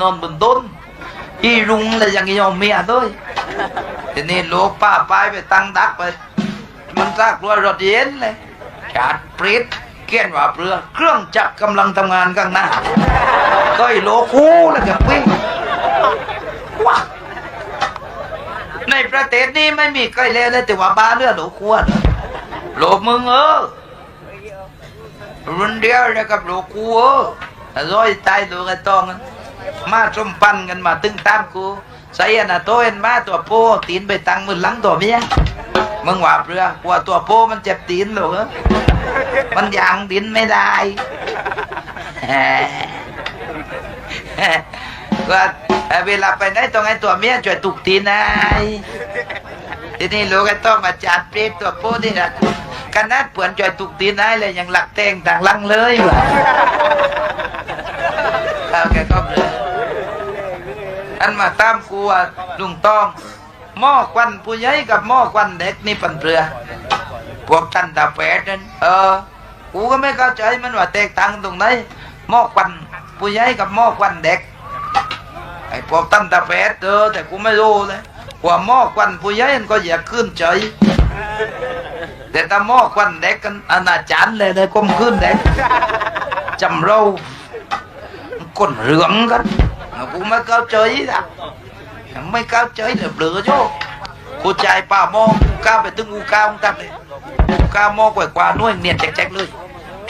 นอนบนต้นอีรุงเลยยังยอมเมียด้วยทีนี้ลูกป้าไปไปตั้งดักไปมันซากรัวรถเย็นเลยชาดปริดเกี้ยนว่าเปลือเครื่องจักรกำลังทำงานข้างหน้าก็ไอ้โลคูแล้วก็ปิ้งว้าในประเทศนี้ไม่มีใครเลวเลยแต่ว่าบ้าเลือดโลควรโลกมึงเออรุ่นเดียวนะครับโลกูเออร้อยตายโลกไอ้องนั้ มาสมปันกันมาตึงตามกูใส่น่ะโตเอ็นมาตัวโปตีนไปตังมือหลังตัวเมียมึงว่าเปลือกกลัวตัวโป้มันเจ็บตีนหรอกเหรอมันยางดินไม่ได้ว่าเวลาไปไหนต้องให้ตัวเมียช่วยตุกตีนายทีนี้ลูกก็ต้องมาจัดเปรียบตัวโป้ที่นะขนาดเปื่อนช่วยตุกตีนายเลยยังหลักแตงต่างลังเลยว่ะเอาแกก็เปลือ อันมาตามกูว่าลุงต้องหม้อควันผู้ใหญ่กับหม้อควันเด็กนี่ปันเปลือพวกท่านตาแปดนั่นเออกูก็ไม่เข้าใจมันว่าแตกต่างตรงไหนหม้อควันผู้ใหญ่กับหม้อควันเด็กไอ้พวกท่านตาแปดเออแต่กูไม่รู้เลยกว่าหม้อควันผู้ใหญ่มันก็อยากขึ้นเฉยแต่ถ้าหม้อควันเด็กกันอนาจารเลยเลยก้มขึ้นเด็กจำเราก้นเหลืองกัน กูไม่เข้าใจนะไม่ cao chơi là lừa chứ cô trai bà mò u cao về từng u cao không tập này u cao mò quậy qua nuôi niệm chắc chắc luôn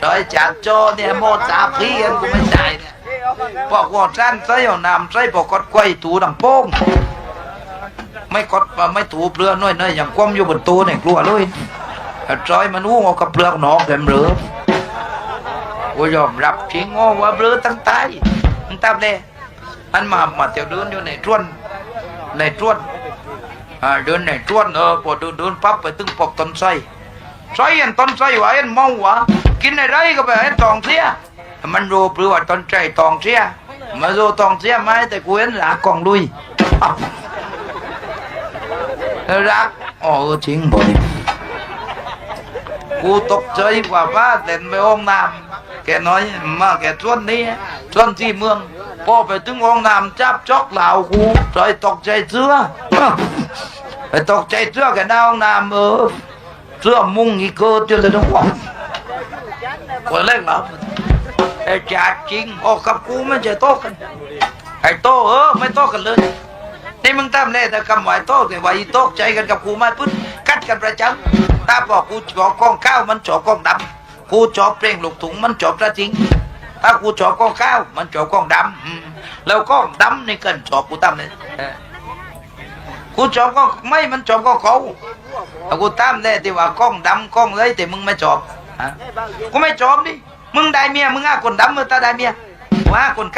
trời chả cho nè mò giá phí anh cũng ไม่ได้เนี่ยบอกว่าท่านใส่เอาน้ำใส่บอกกดไกวตูดังโป้งไม่กดไม่ถูเปลือกน้อยน้อยอย่างคว่ำอยู่บนตัวเนี่ยกลัวเลยจอยมันอู้งกับเปลือกหนอกเต็มเรือกูยอมรับจริงงอว่าเปลือตั้งตายตั้งตับเลย อันมามาเที่ยวเดินอยู่ในทวนในตรวนเดินในตรวนเออพอเดินเดินปั๊บไปตึงปอกต้นไทรไทรเห็นต้นไทรว่าเห็นเมาวะกินอะไรก็ไปเห็นตองเสียมันรู้ปรือว่าต้นไทรตองเสียมารู้ตองเสียไหมแต่กูเห็นหลากองลุยอ้วรักอ๋อจริงบ่นกูตกใจกว่าว่าเล่นไปห้องน้ำแกน้อยมาแกชวนนี้ชวนที่เมือง พอไปถึงห้องน้ำจับจอกเหล่ากูใจตกใจเสื้อไปตกใจเสื้อกันหน้าห้องน้ำเออเสื้อมุงอีกเกิดจนเลยต้องหวังคนเล่นเหรอไอ้จ่าจริงออกกับกูไม่ใช่โตกันไอ้โตเออไม่โตกันเลยนี่มึงทำเลยแต่คำว่าไอ้โต๊ะแต่ว่าอีโตใจกันกับกูไม่พึ่งกัดกันประจำตาบอกกูจอกกองข้าวมันจอกกองดำกูจอบเพลงลูกถุงมันจอบกระจิง ถ้ากูจอบกองข้าวมันจอบกองดำแล้วกองดำนี่เกินจอบกูตั้มเลยกูจอบก็ไม่มันจอบก็เขาเอากูตั้มได้ที่ว่ากองดำกองเลยแต่มึงไม่จอบกูไม่จอบดิมึงได้เมียมึงอ้าคนดำมึงตาได้เมียว่าคน